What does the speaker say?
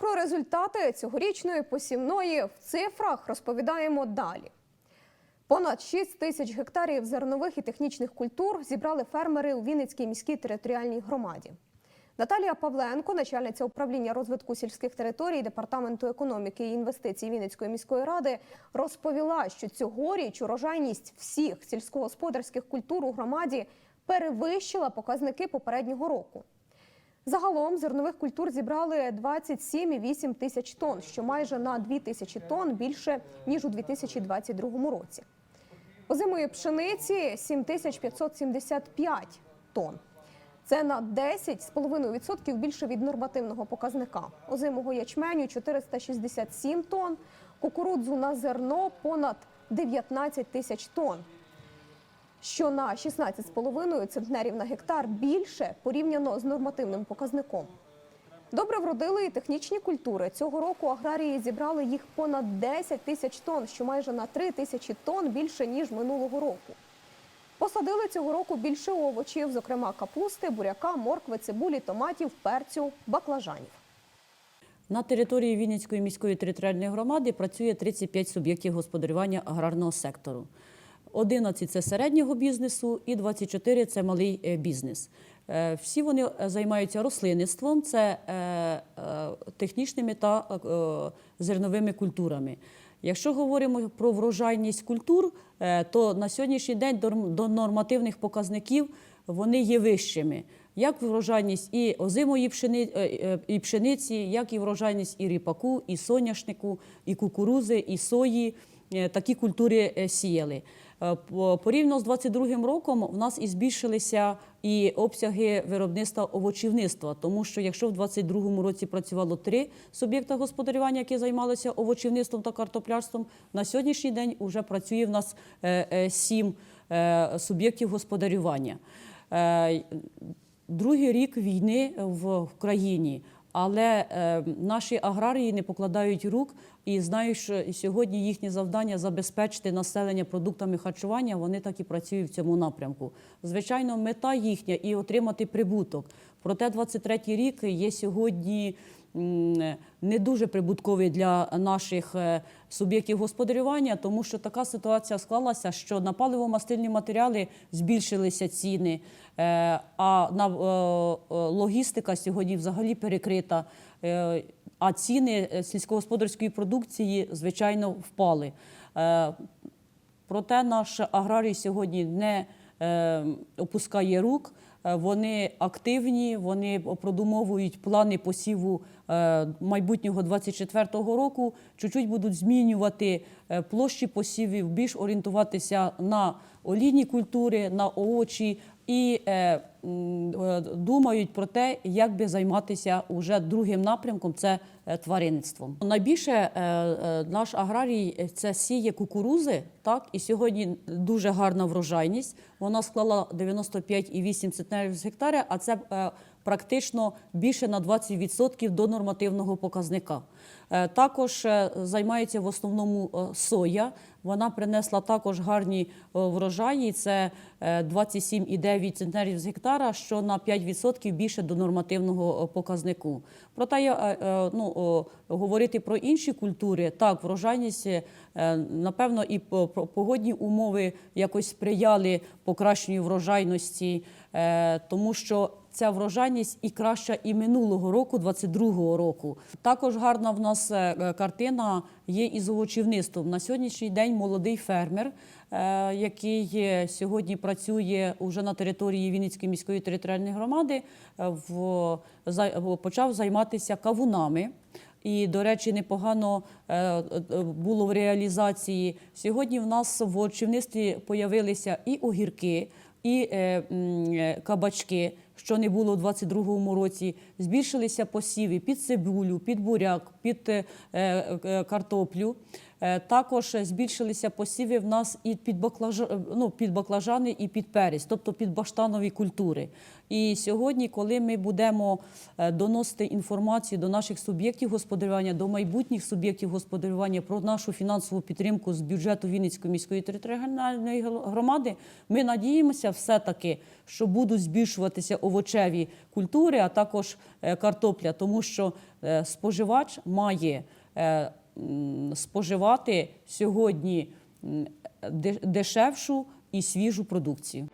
про результати цьогорічної посівної в цифрах розповідаємо далі. Понад 6 тисяч гектарів зернових і технічних культур зібрали фермери у Вінницькій міській територіальній громаді. Наталія Павленко, начальниця управління розвитку сільських територій департаменту економіки і інвестицій Вінницької міської ради, розповіла, що цьогоріч урожайність всіх сільськогосподарських культур у громаді перевищила показники попереднього року. Загалом зернових культур зібрали 27,8 тисяч тонн, що майже на 2 тисячі тонн більше ніж у 2022 році. Озимої пшениці 7575 тонн. Це на 10,5% більше від нормативного показника. Озимого ячменю 467 тонн, кукурудзу на зерно понад 19 тисяч тонн що на 16,5 центнерів на гектар більше порівняно з нормативним показником. Добре вродили і технічні культури. Цього року аграрії зібрали їх понад 10 тисяч тонн, що майже на 3 тисячі тонн більше ніж минулого року. Посадили цього року більше овочів, зокрема капусти, буряка, моркви, цибулі, томатів, перцю, баклажанів. На території Вінницької міської територіальної громади працює 35 суб'єктів господарювання аграрного сектору. 11 – це середнього бізнесу і 24 – це малий е, бізнес. Е, Всі вони е, займаються рослинництвом, це технічними та зерновими культурами. Якщо говоримо про врожайність культур, то на сьогоднішній день до нормативних показників вони є вищими. Як врожайність і озимої і пшениці, як і врожайність і ріпаку, і соняшнику, і кукурузи, і сої. Такі культури сіяли. Е, Порівняно з 22 роком в нас і збільшилися і обсяги виробництва овочівництва, тому що якщо в 22 році працювало три суб'єкта господарювання, які займалися овочівництвом та картоплярством, на сьогоднішній день вже працює в нас е, е, сім суб'єктів господарювання. Другий рік війни в в країні, але е, наші аграрії не покладають рук і знають, що сьогодні їхнє завдання забезпечити населення продуктами харчування. Вони так і працюють в цьому напрямку. Звичайно, мета їхня і отримати прибуток. Проте 23-й рік є сьогодні не дуже прибутковий для наших е, суб'єктів господарювання, тому що така ситуація склалася, що на паливо-мастильні матеріали збільшилися ціни, е, а е, логістика сьогодні взагалі перекрита. А ціни сільськогосподарської продукції, звичайно, впали. Проте наш аграрій сьогодні не опускає рук. Е, Вони активні, вони продумовують плани посіву е, майбутнього 24-го року. Чуть-чуть будуть змінювати е, площі посівів, більш орієнтуватися на олійні культури, на овочі і е, е, думають про те, як би займатися уже другим напрямком це е, тваринництвом. Найбільше е, е, наш аграрій е, це сіє кукурузи, так і сьогодні дуже гарна врожайність. Вона склала 95,8 центнерів з гектаря, а це е, практично більше на 20% до нормативного показника. Е, Також е, займається в основному е, соя. Вона принесла також гарні е, врожаї. Це е, 27,9 центнерів з гектара, що на 5% більше до нормативного е, показнику. Проте е, е, ну, говорити про інші культури, так, врожайність, напевно, і по- по- погодні умови якось сприяли покращенню врожайності, тому що ця врожайність і краща і минулого року, 22-го року. Також гарна в нас е, е, картина є із овочівництвом. На сьогоднішній день молодий фермер, е, який сьогодні працює уже на території Вінницької міської територіальної громади, в, почав займатися кавунами. І, до речі, непогано було в реалізації. Сьогодні в нас в очівництві появилися і огірки, і кабачки, що не було у 22-му році. Збільшилися посіви під цибулю, під буряк, під е, е, картоплю. Е, Також збільшилися посіви в нас і під, баклажа, ну, під баклажани, і під перець, тобто під баштанові культури. І сьогодні, коли ми будемо доносити інформацію до наших суб'єктів господарювання, до майбутніх суб'єктів господарювання про нашу фінансову підтримку з бюджету Вінницької міської територіальної громади, ми надіємося все-таки, що будуть збільшуватися овочеві культури, а також е, картопля, тому що е, споживач має е, споживати сьогодні де- дешевшу і свіжу продукцію.